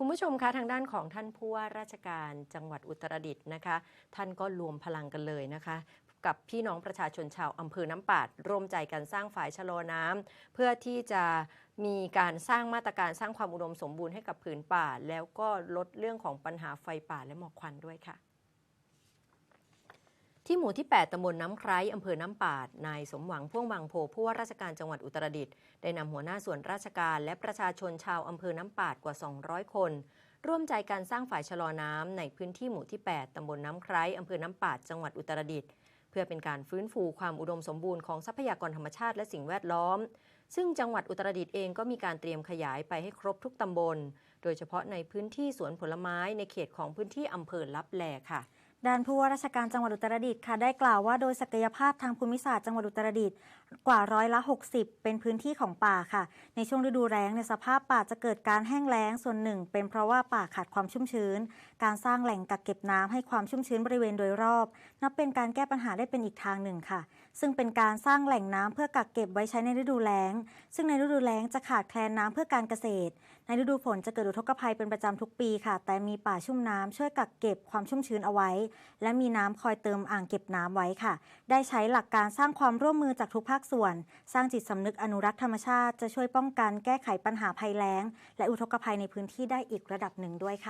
คุณผู้ชมคะทางด้านของท่านผู้ว่าราชการจังหวัดอุตรดิตถ์นะคะ ท่านก็รวมพลังกันเลยนะคะกับพี่น้องประชาชนชาวอำเภอน้ำปาดร่วมใจกันสร้างฝายชะลอน้ำเพื่อที่จะมีการสร้างมาตรการสร้างความอุดมสมบูรณ์ให้กับผืนป่า แล้วก็ลดเรื่องของปัญหาไฟป่าและหมอกควันด้วยค่ะ ที่หมู่ที่ 8 ตำบลน้ำไคร้อำเภอน้ำปาด นายสมหวังพ่วงบางโพผู้ว่าราชการจังหวัดอุตรดิตถ์ได้นำหัวหน้าส่วนราชการและประชาชนชาวอำเภอน้ำปาดกว่า 200 คน ร่วมใจการสร้างฝ่ายชะลอน้ำในพื้นที่หมู่ที่ 8 ตำบลน้ำไคร้อำเภอน้ำปาด จังหวัดอุตรดิตถ์เพื่อเป็นการฟื้นฟูความอุดมสมบูรณ์ของทรัพยากรธรรมชาติและสิ่งแวดล้อม ซึ่งจังหวัดอุตรดิตถ์เองก็มีการเตรียมขยายไปให้ครบทุกตำบล โดยเฉพาะในพื้นที่สวนผลไม้ในเขตของพื้นที่อำเภอลับแลค่ะ ด้านผู้ว่าราชการจังหวัดอุตรดิตถ์ค่ะได้กล่าวว่าโดยศักยภาพทางภูมิศาสตร์จังหวัดอุตรดิตถ์กว่าร้อยละ 60 เป็นพื้นที่ของป่าค่ะ ในช่วงฤดูแล้งในสภาพป่าจะเกิดการแห้งแล้งส่วนหนึ่ง เป็นเพราะว่าป่าขาดความชุ่มชื้น การสร้างแหล่งกักเก็บน้ำให้ความชุ่มชื้นบริเวณโดยรอบ นับเป็นการแก้ปัญหาได้เป็นอีกทางหนึ่งค่ะ ซึ่งเป็นการสร้างแหล่งน้ำเพื่อกักเก็บไว้ใช้ในฤดูแล้ง ซึ่งในฤดูแล้งจะขาดแคลนน้ำเพื่อการเกษตร ในฤดูฝนจะเกิดอุทกภัยเป็นประจำทุกปีค่ะ แต่มีป่าชุ่มน้ำช่วยกักเก็บความชุ่มชื้นเอาไว้และมีน้ำคอยเติมอ่างเก็บน้ำไว้ค่ะ ได้ใช้หลักการสร้างความร่วมมือจากทุกภาคส่วน สร้างจิตสำนึกอนุรักษ์ธรรมชาติจะช่วยป้องกันแก้ไขปัญหาภัยแล้ง และอุทกภัยในพื้นที่ได้อีกระดับหนึ่งด้วยค่ะ